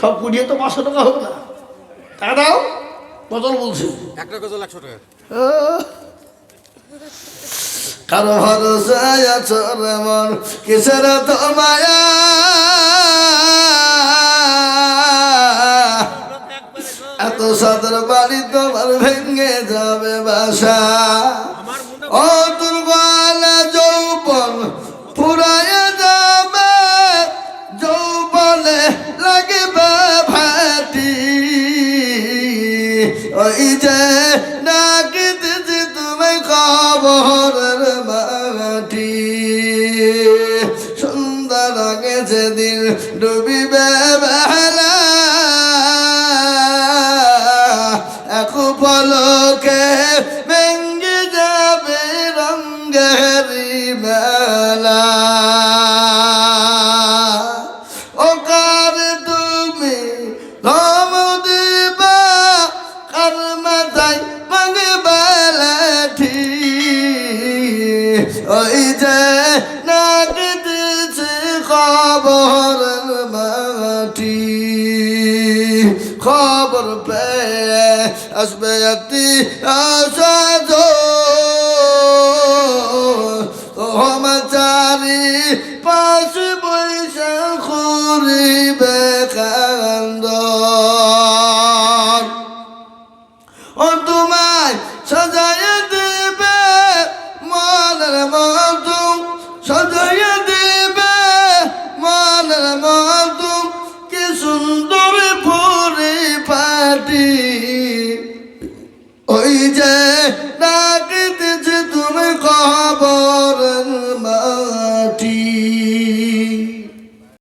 সব কুড়িয়ে তো পাঁচশো টাকা হবে না। টাকা দাও বদল বলছি। একটা গজল একশো টাকা। কারও ভরসায় আছো রে মন কিসের তো মায়া? এত সাদর বাড়ি তোমার ভেঙে যাবে বাসা। ওই যে ডাকিতেছি তুমি খবরের মাটি। সুন্দর আগে যেদিন ডুবিবে বেলা। পলকে তুমি খবর মাটি। খবর পেয়ে আসবে একটি আসাদ চারি পাশ বৈশাখ কান্দ